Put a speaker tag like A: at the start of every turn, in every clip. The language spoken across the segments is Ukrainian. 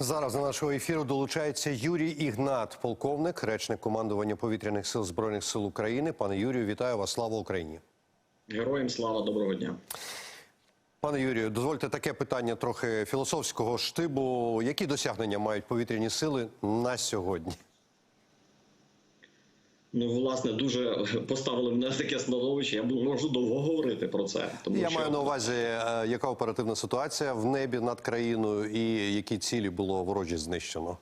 A: Зараз до нашого ефіру долучається Юрій Ігнат, полковник, речник командування повітряних сил збройних сил України. Пане Юрію, вітаю вас! Слава Україні!
B: Героям слава доброго дня.
A: Пане Юрію, дозвольте таке питання трохи філософського штибу. Які досягнення мають повітряні сили на сьогодні?
B: Ну, власне, дуже поставили мене таке становище. Я можу довго говорити про це. Тому
A: Я
B: що
A: маю на увазі, е, яка оперативна ситуація в небі над країною і які цілі було ворожі знищено.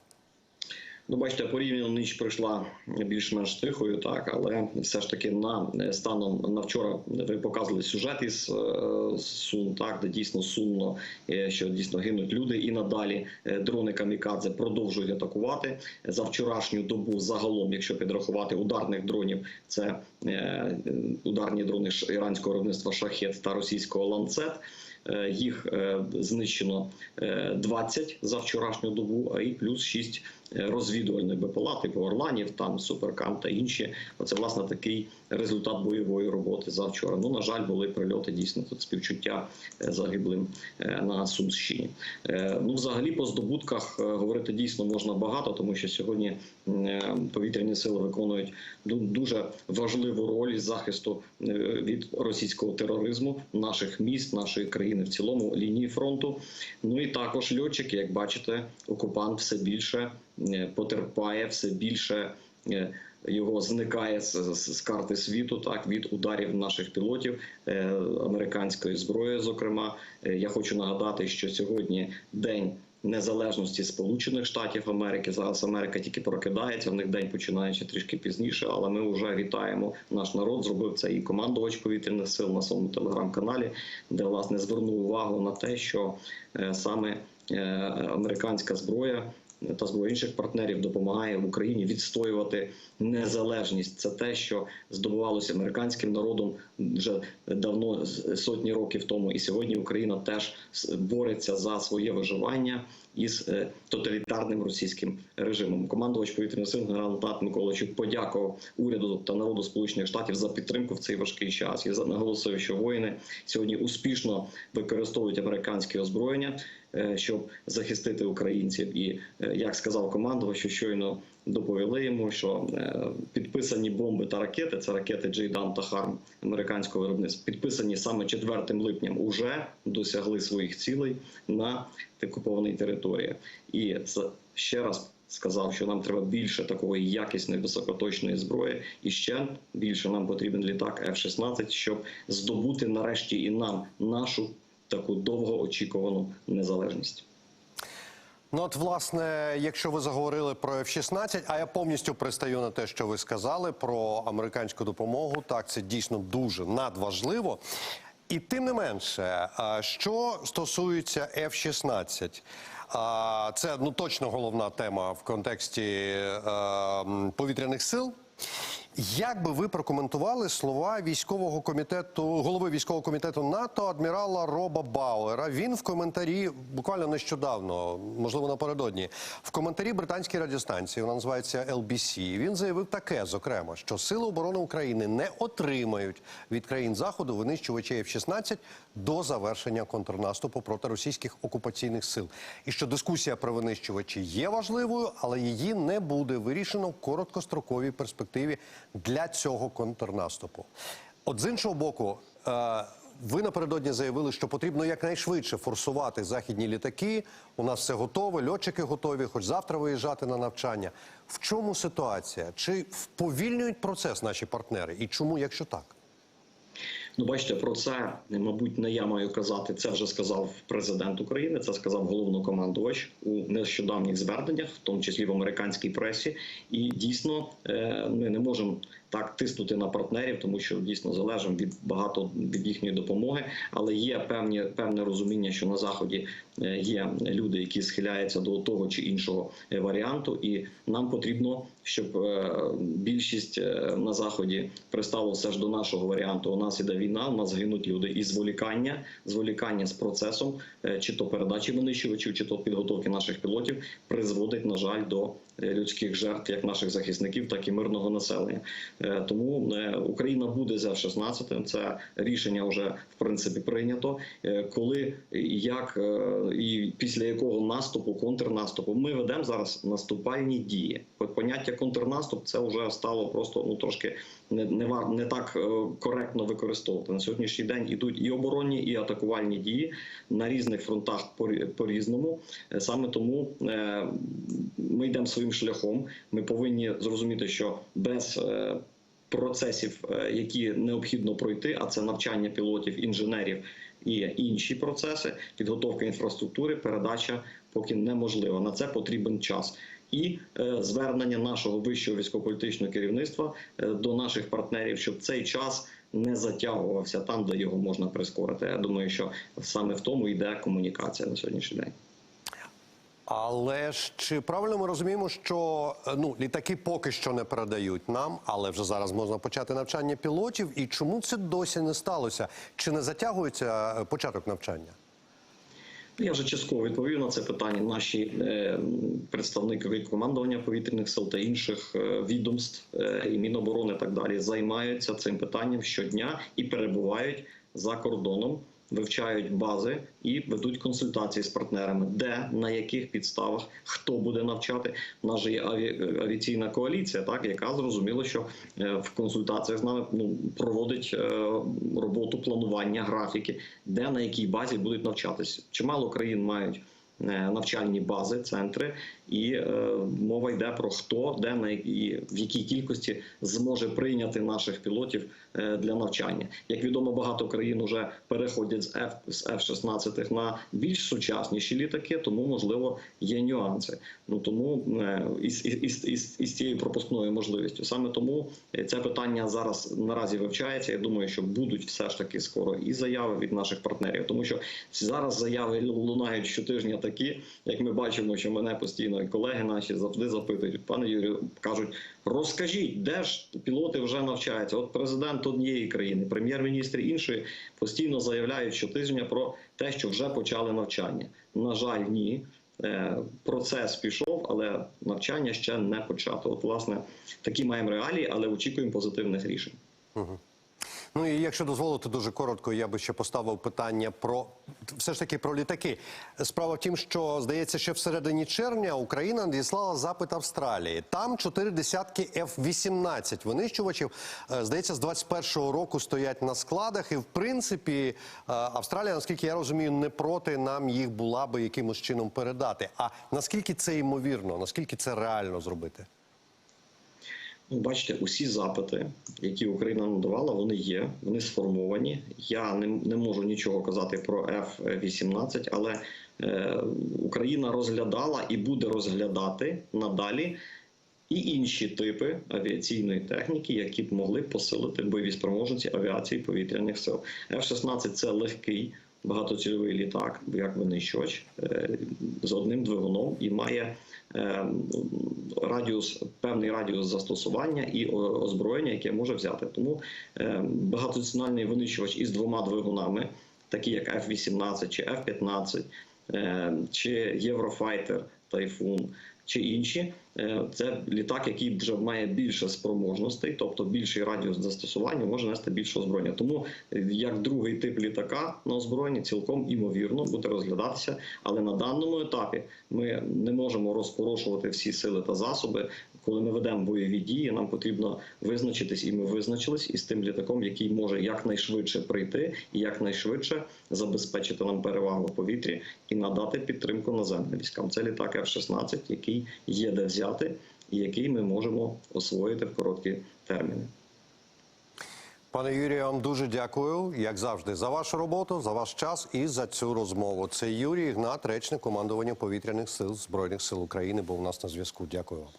B: Ну, бачите, порівняно ніч пройшла більш-менш тихою, так але все ж таки на станом на вчора ви показували сюжет із е, Сум, так де дійсно сумно, е, що дійсно гинуть люди, і надалі е, дрони камікадзе продовжують атакувати за вчорашню добу. Загалом, якщо підрахувати ударних дронів, це е, ударні дрони іранського виробництва шахет та російського ланцет. Е, Їх е, знищено е, 20 за вчорашню добу, а і плюс 6 розвідувальних БПЛА, типу Орланів, там Суперкам та інші. Оце власне такий результат бойової роботи за вчора. Ну на жаль, були прильоти дійсно тут співчуття е, загиблим е, на Сумщині. Е, Ну, взагалі, по здобутках е, говорити дійсно можна багато, тому що сьогодні е, повітряні сили виконують дуже важливу роль із захисту е, від російського тероризму наших міст, нашої країни в цілому лінії фронту. Ну і також льотчики, як бачите, окупант все більше е, потерпає, все більше. е, Його зникає з, з, з карти світу, так від ударів наших пілотів е, американської зброї. Зокрема, Е, я хочу нагадати, що сьогодні день незалежності Сполучених Штатів Америки. Зараз Америка тільки прокидається. В них день починається трішки пізніше, але ми вже вітаємо наш народ. Зробив це і командувач повітряних сил на своєму телеграм-каналі, де власне звернув увагу на те, що е, саме е, американська зброя. Та зброя інших партнерів допомагає Україні відстоювати незалежність. Це те, що здобувалося американським народом вже давно сотні років тому. І сьогодні Україна теж бореться за своє виживання із е, тоталітарним російським режимом. Командувач повітряних сил генерал Натат Миколайчук подякував уряду та народу Сполучених Штатів за підтримку в цей важкий час. І наголосив, що воїни сьогодні успішно використовують американське озброєння, щоб захистити українців. І е, як сказав командувач, що щойно доповіли йому, що е, підписані бомби та ракети це ракети Джейдан та Харм американського виробництва, підписані саме 4 липням, уже досягли своїх цілей на окупованій території. І ще раз. Сказав, що нам треба більше такої якісної високоточної зброї, і ще більше нам потрібен літак F-16, щоб здобути нарешті і нам нашу таку довгоочікувану незалежність.
A: Ну, от, власне, якщо ви заговорили про F-16, а я повністю пристаю на те, що ви сказали про американську допомогу. Так, це дійсно дуже надважливо. І тим не менше, що стосується F-16, це ну точно головна тема в контексті е, повітряних сил. Як би ви прокоментували слова військового комітету, голови військового комітету НАТО адмірала Роба Бауера? Він в коментарі буквально нещодавно, можливо, напередодні, в коментарі британській радіостанції, вона називається LBC, Він заявив таке, зокрема, що Сили оборони України не отримають від країн заходу винищувачі F-16 до завершення контрнаступу проти російських окупаційних сил, і що дискусія про винищувачі є важливою, але її не буде вирішено в короткостроковій перспективі для цього контрнаступу. От з іншого боку, е, ви напередодні заявили, що потрібно якнайшвидше форсувати західні літаки. У нас все готове, льотчики готові, хоч завтра виїжджати на навчання. В чому ситуація? Чи вповільнюють процес наші партнери? І чому, якщо так?
B: Ну, бачите, про це, мабуть, не я маю казати. Це вже сказав президент України. Це сказав головнокомандувач у нещодавніх зверненнях, в тому числі в американській пресі. І дійсно е, ми не можемо так тиснути на партнерів, тому що дійсно залежимо від багато від їхньої допомоги. Але є певні певне розуміння, що на заході е, є люди, які схиляються до того чи іншого е, варіанту, і нам потрібно, щоб е, більшість на заході пристало все ж до нашого варіанту. У нас іде війна, у нас гинуть люди, і зволікання, зволікання з процесом, чи то передачі винищувачів, чи то підготовки наших пілотів, призводить на жаль до людських жертв, як наших захисників, так і мирного населення. Е, Тому е, Україна буде з F-16, Це рішення вже в принципі прийнято. Е, Коли як і після якого наступу, контрнаступу, ми ведемо зараз наступальні дії. Поняття контрнаступ це вже стало просто ну трошки не не, не так коректно використовувати на сьогоднішній день. Ідуть і оборонні, і атакувальні дії на різних фронтах по різному. Саме тому ми йдемо своїм шляхом. Ми повинні зрозуміти, що без процесів, е, які необхідно пройти, а це навчання пілотів, інженерів і інші процеси, підготовка інфраструктури, передача поки неможлива. На це потрібен час. І е, звернення нашого вищого військово-політичного керівництва е, до наших партнерів, щоб цей час не затягувався там, де його можна прискорити. Я думаю, що саме в тому йде комунікація на сьогоднішній день.
A: Але ж чи правильно ми розуміємо, що е, ну літаки поки що не передають нам, але вже зараз можна почати навчання пілотів. І чому це досі не сталося? Чи не затягується е, початок навчання?
B: Я вже частково відповів на це питання. Наші е, представники командування повітряних сил та інших е, відомств е, і Міноборони і так далі займаються цим питанням щодня і перебувають за кордоном, вивчають бази і ведуть консультації з партнерами, де на яких підставах хто буде навчати. У нас же є авіаційна коаліція, так яка зрозуміло, що е, в консультаціях з нами ну проводить е, роботу планування графіки, де на якій базі будуть навчатися. Чимало країн мають навчальні бази, центри, і е, мова йде про хто, де на якій, в якій кількості зможе прийняти наших пілотів е, для навчання. Як відомо, багато країн вже переходять з F, з F-16 на більш сучасніші літаки, тому можливо є нюанси. Ну тому е, із, із, із, із цією пропускною можливістю. Саме тому е, це питання зараз наразі вивчається. Я думаю, що будуть все ж таки скоро і заяви від наших партнерів, тому що зараз заяви лунають щотижня такі, як ми бачимо, що мене постійно і колеги наші завжди запитують, пане Юрію, кажуть: розкажіть, де ж пілоти вже навчаються? От президент однієї країни, прем'єр-міністр іншої постійно заявляють щотижня про те, що вже почали навчання. На жаль, ні. Е, Процес пішов, але навчання ще не почато. От, власне, такі маємо реалії, але очікуємо позитивних рішень.
A: Ну і якщо дозволите дуже коротко, я би ще поставив питання про все ж таки про літаки. Справа в тім, що здається, що всередині червня Україна надіслала запит Австралії. Там чотири десятки F-18 винищувачів. е, Здається, з 21-го року стоять на складах. І в принципі, е, Австралія, наскільки я розумію, не проти нам їх була би якимось чином передати. А наскільки це ймовірно? Наскільки це реально зробити?
B: Ну, бачите, усі запити, які Україна надавала, вони є, вони сформовані. Я не, не можу нічого казати про F-18, але е, Україна розглядала і буде розглядати надалі і інші типи авіаційної техніки, які б могли посилити бойові спроможності авіації повітряних сил. F-16 – це легкий багатоцільовий літак, як винищувач е, з одним двигуном і має е, радіус, певний радіус застосування і озброєння, яке може взяти. Тому е, багатонаціональний винищувач із двома двигунами, такі як F-18 чи F-15, е, чи Єврофайтер, Тайфун. Чи інші Е, це літак, який вже має більше спроможностей, тобто більший радіус застосування, може нести більше озброєння. Тому е, як другий тип літака на озброєнні цілком імовірно буде розглядатися. Але на даному етапі ми не можемо розпорошувати всі сили та засоби. Коли ми ведемо бойові дії, нам потрібно визначитись, і ми визначились із тим літаком, який може якнайшвидше прийти і якнайшвидше забезпечити нам перевагу в повітрі і надати підтримку наземним військам. Це літак F-16, який є де взяти, і який ми можемо освоїти в короткі терміни.
A: Пане Юрію, вам дуже дякую, як завжди, за вашу роботу, за ваш час і за цю розмову. Це Юрій Ігнат, речник командування повітряних сил Збройних сил України, був у нас на зв'язку. Дякую вам.